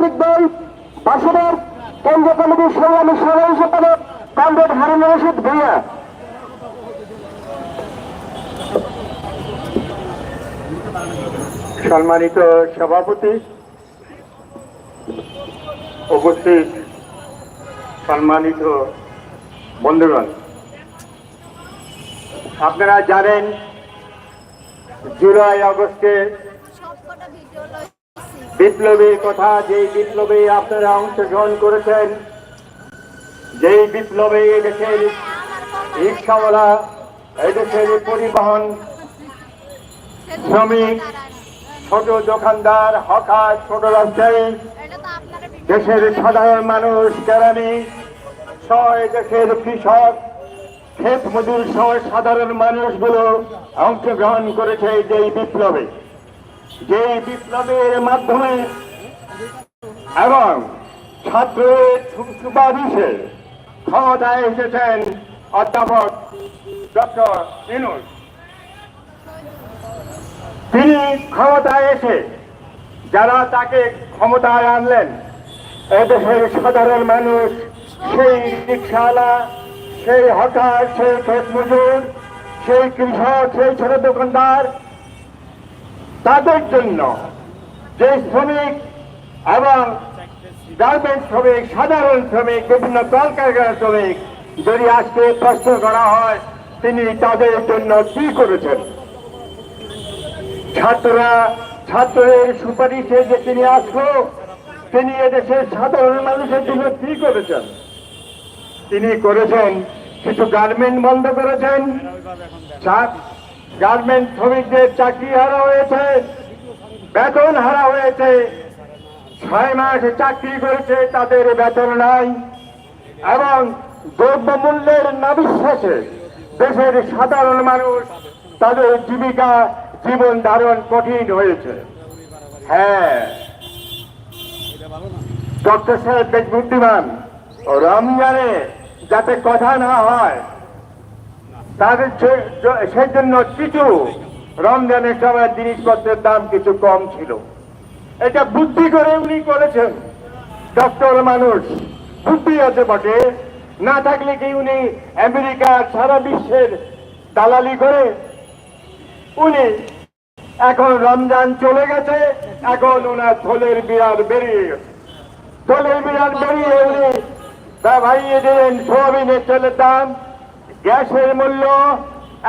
রাজনৈতিক দল বাসুদের কেন্দ্রীয় কমিটির সংগ্রামী সভাপতি সম্পাদক কমরেড হারুন রশিদ ভূঁইয়া। সম্মানিত সভাপতি, উপস্থিত সম্মানিত বন্ধুগণ, আপনারা জানেন, জুলাই আগস্টে বিপ্লবীর কথা যেই বিপ্লবে আপনারা অংশগ্রহণ করেছেন, যেই বিপ্লবে এদেশের রিক্সাওয়ালা, এদেশের পরিবহন শ্রমিক, ছোট দোকানদার, হকার, ছোট ব্যবসায়ী, দেশের সাধারণ মানুষ কেরানি সহ দেশের কৃষক, ক্ষেত মজুর সহ সাধারণ মানুষগুলো অংশগ্রহণ করেছে যেই বিপ্লবে। যেই বিপ্লবের মাধ্যমে এবং ছাত্রের সুপারিশে ক্ষমতায় এসেছেন অধ্যাপক ডক্টর ইনুস। তিনি ক্ষমতায় এসে যারা তাকে ক্ষমতায় আনলেন, এদেশের সাধারণ মানুষ, সেই রিক্সাওয়ালা, সেই হকার, সেই ক্ষেত মজুর, সেই কৃষক, সেই ছোট দোকানদার তাদের জন্য যে শ্রমিক এবং গার্মেন্ট শ্রমিক, সাধারণ শ্রমিক, বিভিন্ন কলকারখানার শ্রমিক যদি আজকে প্রশ্ন করা হয়, তিনি তাদের জন্য কি করেছেন? ছাত্ররা, ছাত্রদের সুপারিশে যে তিনি আসলো তিনি এদেশের সাধারণ মানুষের জন্য কি করেছেন? তিনি করেছেন, কিছু গার্মেন্ট বন্ধ করেছেন গার্মেন্ট শ্রমিকদের চাকরি হারা হয়েছে, বেতন হারা হয়েছে। ছয় মাস চাকরি করেছে, তাদের বেতন নাই। এবং দ্রব্যমূল্যের নাবিশ্বাসে দেশের সাধারণ মানুষ তাদের জীবিকা জীবন ধারণ কঠিন হয়েছে। হ্যাঁ। ডক্টর সাহেব বেশ বুদ্ধিমান। রমজানে যাতে কথা না হয় তাদের সেই জন্য কিছু রমজানের সময় জিনিসপত্রের দাম কিছু কম ছিল। এটা বুদ্ধি করে উনি করেছেন ডক্টর মানুষ, বুদ্ধি আছে বটে। না থাকলে কি উনি আমেরিকার সারা বিশ্বের দালালি করে? উনি, এখন রমজান চলে গেছে, এখন ওনার থলের বিড়াল বেরিয়ে গেছে। থলের বিড়াল বেরিয়ে উনি বাড়িয়ে দিলেন, সোয়াবিনের তেলের দাম গ্যাসের মূল্য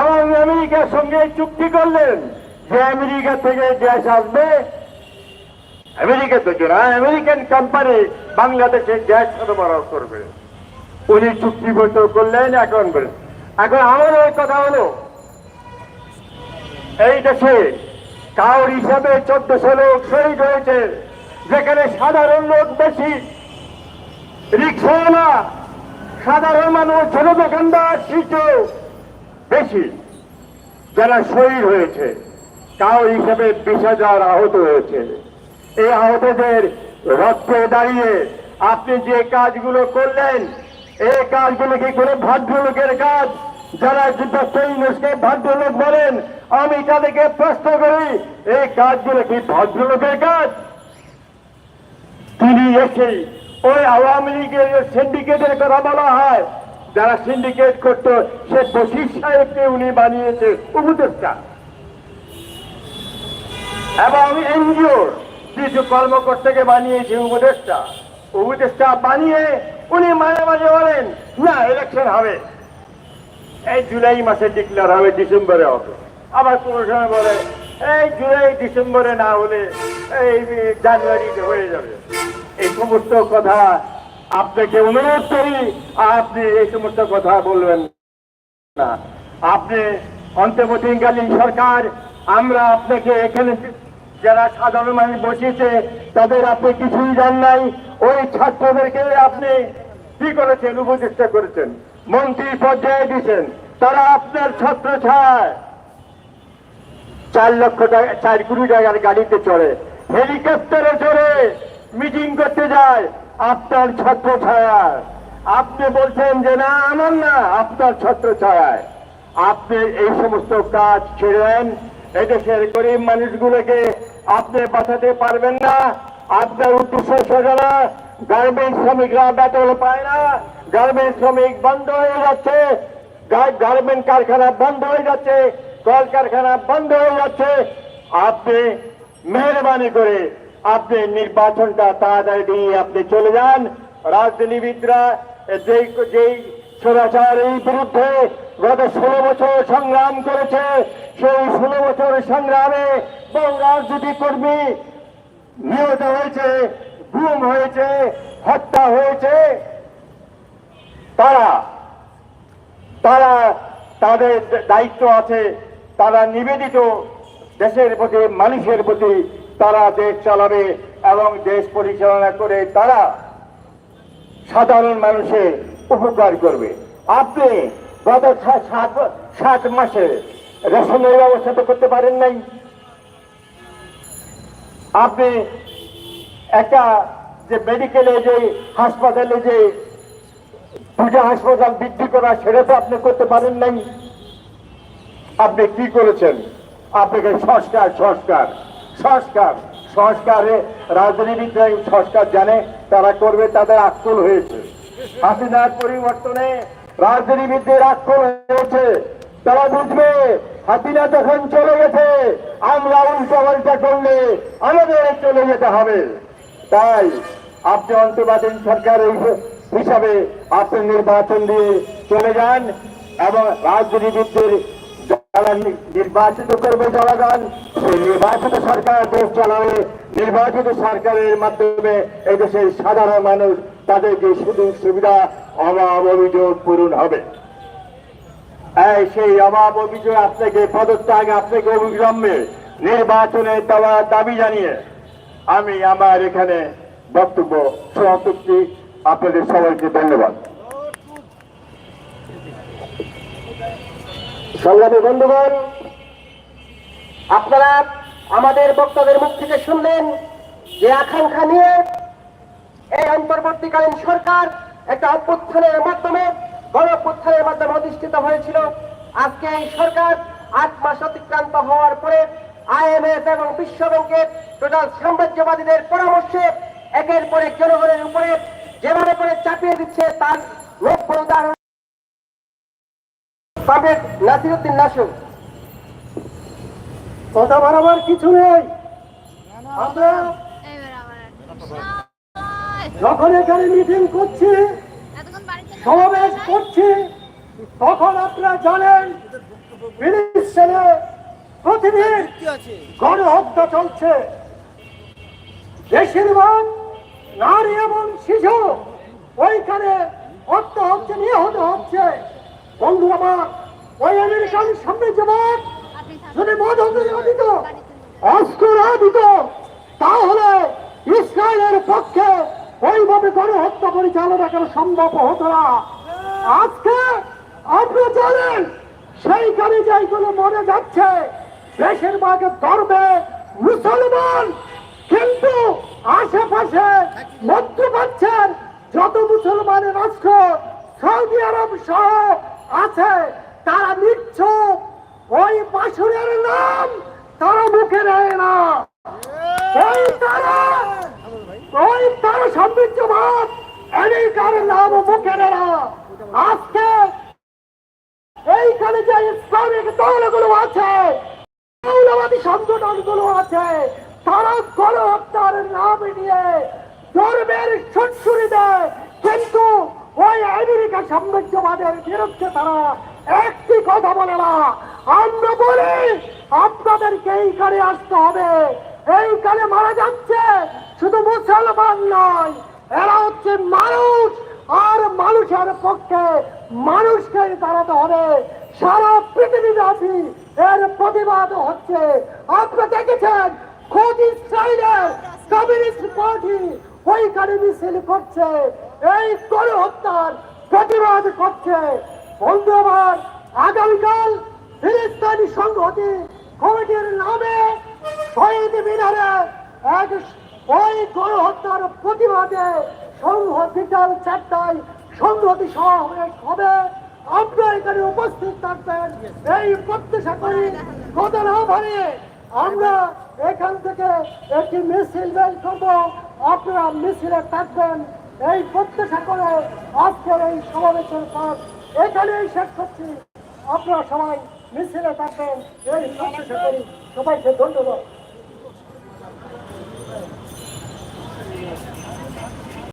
এবং আমেরিকার সঙ্গে চুক্তি করলেন যে আমেরিকা থেকে গ্যাস আসবে। আমেরিকা থেকে না আমেরিকান কোম্পানি বাংলাদেশে গ্যাস সরবরাহ করবে। উনি চুক্তিবদ্ধ করলেন এখন এখন আমার ওই কথা হলো, এই দেশে কাউর হিসাবে চোদ্দশো লোক শহীদ হয়েছে, যেখানে সাধারণ লোক বেশি, রিক্সাওয়ালা সাধারণ মানুষ ছোট দোকানদার শিশু বেশি যারা শহীদ হয়েছে, তাও হিসাবে বিশ হাজার আহত হয়েছে। এই আহতদের রক্তে দাঁড়িয়ে আপনি যে কাজগুলো করলেন, এই কাজগুলো কি কোনো ভদ্রলোকের কাজ? যারা যুদ্ধকে ভদ্রলোক বলেন, আমি তাদেরকে প্রশ্ন করি, এই কাজগুলো কি ভদ্রলোকের কাজ? তিনি এসে ওই আওয়ামী লীগের সিন্ডিকেটের কথা বলা হয়, যারা সিন্ডিকেট করতো, সে বশির সাহেবকে উনি বানিয়েছে উপদেষ্টা। এবং এনজিও, কিছু কর্মকর্তাকে বানিয়েছে উপদেষ্টা। উপদেষ্টা বানিয়ে উনি মাঝে মাঝে বলেন, না ইলেকশন হবে। এই জুলাই মাসে ডিক্লেয়ার হবে, ডিসেম্বরে হবে। আবার কোনো সময় বলে, এই জুলাই, ডিসেম্বরে না হলে এই জানুয়ারিতে হয়ে যাবে। এই সমস্ত কথা আপনাকে অনুরোধ করি, আপনি এই সমস্ত কথা বলবেন না। আপনি অন্তর্বর্তীকালীন সরকার, আমরা আপনাকে এখানে যারা সাধারণ মানুষ বসেছে, তাদের আপনি কিছুই জান নাই। ওই ছাত্রদেরকে আপনি কি করেছেন, উপদেষ্টা করেছেন? মন্ত্রী পর্যায়ে দিয়েছেন। তারা আপনার ছাত্র ছায়। চার লক্ষ টাকা, চার কোটি টাকার গাড়িতে চড়ে। হেলিকপ্টারে চড়ে। মিটিং করতে যায়, আপনার ছত্র ছায়ায়। আপনি বলছেন যে, না, আমার না, আপনার ছত্র ছায়ায়। আপনি এই সমস্ত কাজ ছেড়েন এদেশের গরিব মানুষগুলোকে আপনি বাঁচাতে পারবেন না। আপনার উদ্দেশ্য সোজা গার্মেন্টস শ্রমিকরা বেতন পায় না। গার্মেন্ট শ্রমিক বন্ধ হয়ে যাচ্ছে। গার্মেন্ট কারখানা বন্ধ হয়ে যাচ্ছে। কলকারখানা বন্ধ হয়ে যাচ্ছে। আপনি মেহরবানি করে আপনি নির্বাচনটা তাড়াতাড়ি দিয়ে আপনি চলে যান। রাজনীতিবিদরা যেই যেই স্বৈরাচার এই বিরুদ্ধে গত ষোলো বছর সংগ্রাম করেছে, সেই ষোলো বছর সংগ্রামে বহু রাজনৈতিক কর্মী নিহত হয়েছে, গুম হয়েছে, হত্যা হয়েছে। তারা তারা তাদের দায়িত্ব আছে, তারা নিবেদিত দেশের প্রতি, মানুষের প্রতি তারা দেশ চালাবে এবং দেশ পরিচালনা করে তারা সাধারণ মানুষের উপকার করবে। আপনি গত সাত মাসে রেশনের ব্যবস্থা তো করতে পারেন নাই। আপনি একটা যে মেডিকেলে যে হাসপাতালে যে দুটা হাসপাতাল বৃদ্ধি করা সেটা তো আপনি করতে পারেন নাই। আপনি কি করেছেন? আপনাকে সংস্কার সংস্কার। সংস্কার। সংস্কারে রাজনীতিবিদরা সংস্কার জানে তারা করবে, তাদের আক্কল হয়েছে। হাসিনার পরিবর্তনে রাজনীতিবিদদের আক্কল হয়েছে। তারা বুঝবে, হাসিনা যখন চলে গেছে, আমরা উল্টা পাল্টা করলে আমাদের চলে যেতে হবে। তাই আপনি অন্তর্বাদীন সরকার হিসাবে আপনি নির্বাচন দিয়ে চলে যান এবং রাজনীতিবিদদের নি- নির্বাচিত করবে জনগণ। সেই নির্বাচিত সরকার দেশ চালাবে। নির্বাচিত সরকারের মাধ্যমে এই দেশের সাধারণ মানুষ তাদের যে সুযোগ সুবিধা, অভাব অভিযোগ পূরণ হবে। সেই অভাব অভিযোগ আপনাকে পদত্যাগ, আপনাকে অবিলম্বে নির্বাচনে দেওয়ার দাবি জানিয়ে আমি আমার এখানে বক্তব্য সমাপ্তি আপনাদের সবাইকে ধন্যবাদ। সংগ্রামী বন্ধুগণ, আপনারা আমাদের বক্তাদের মুখ থেকে শুনলেন যে আকাঙ্ক্ষা নিয়ে এই অন্তর্বর্তীকালীন সরকার একটা অভ্যুত্থানের মাধ্যমে গণ মাধ্যমে অধিষ্ঠিত হয়েছিল। আজকে এই সরকার আট মাস অতিক্রান্ত হওয়ার পরে আইএমএফ এবং বিশ্ব ব্যাংকের টোটাল সাম্রাজ্যবাদীদের পরামর্শে একের পরে জনগণের উপরে যেভাবে করে চাপিয়ে দিচ্ছে, তার লক্ষ্য উদাহরণ কমরেড নাসিরুদ্দিন নাসু কথা বাড়াবার কিছু নেই। যখন এখানে মিটিং করছি, সমাবেশ করছি, তখন আপনারা জানেন ফিলিস্তিনে প্রতিদিন গণহত্যা চলছে। বেশিরভাগ নারী এবং শিশু ওইখানে হত্যা হচ্ছে, নিহত হচ্ছে। বন্ধুরা আমার, ওই আমেরিকান সাম্রাজ্যবাদ আপনি যদি না দিত অস্ত্র দিত তাহলে ইসরায়েলের পক্ষে ওইভাবে গণহত্যা পরিচালনা করা সম্ভব হতো না। আজকে আপনি জানেন সেইখানে যেগুলো মরে যাচ্ছে বেশিরভাগ ধর্মে মুসলমান। কিন্তু আশেপাশে মধ্যপ্রাচ্যের যত মুসলমানের রাষ্ট্র সৌদি আরব সহ আছে, তারা নিচ্ছক। ওই বাসুরের নাম তারা মুখে নেয় না। ওই তারা ওই তারা সাম্রাজ্যবাদ আমেরিকার নাম মুখে নেয় না। আজকে এইখানে যে ইসলামিক দলগুলো আছে, মৌলবাদী সংগঠনগুলো আছে, তারা গণহত্যার নাম নিয়ে ধর্মের সুরসুরি দেয় কিন্তু ওই আমেরিকা সাম্রাজ্যবাদের বিরুদ্ধে তারা একটি কথা বলে না। আমরা বলি, আপনাদেরকে এইখানে আসতে হবে। এইখানে মারা যাচ্ছে শুধু মুসলমান নয়, এরা হচ্ছে মানুষ, আর মানুষের পক্ষে মানুষকে দাঁড়াতে হবে। সারা পৃথিবীব্যাপী এর প্রতিবাদ হচ্ছে। আপনারা দেখেছেন, খোদ ইসরায়েলের কমিউনিস্ট পার্টি ওইখানে মিছিল করছে। এই গণহত্যার প্রতিবাদ করছে। বন্ধু আমার, আগামীকাল ফিলিস্তানি সংহতি কমিটির নামে শহীদ মিনারে এক ওই গণহত্যার প্রতিবাদে বিকাল চারটায় সংহতি সমাবেশ হবে। আপনারা এখানে উপস্থিত থাকবেন। এই প্রত্যাশা করি কথা না বাড়িয়ে আমরা এখান থেকে একটি মিছিল বের করব। আপনারা মিছিলে থাকবেন। এই প্রত্যাশা করে আজকের এই সমাবেশের পর এখানেই শেষ করছি। আপনারা সবাই মিছিলে থাকবেন। এই প্রত্যাশা করি সবাইকে ধন্যবাদ।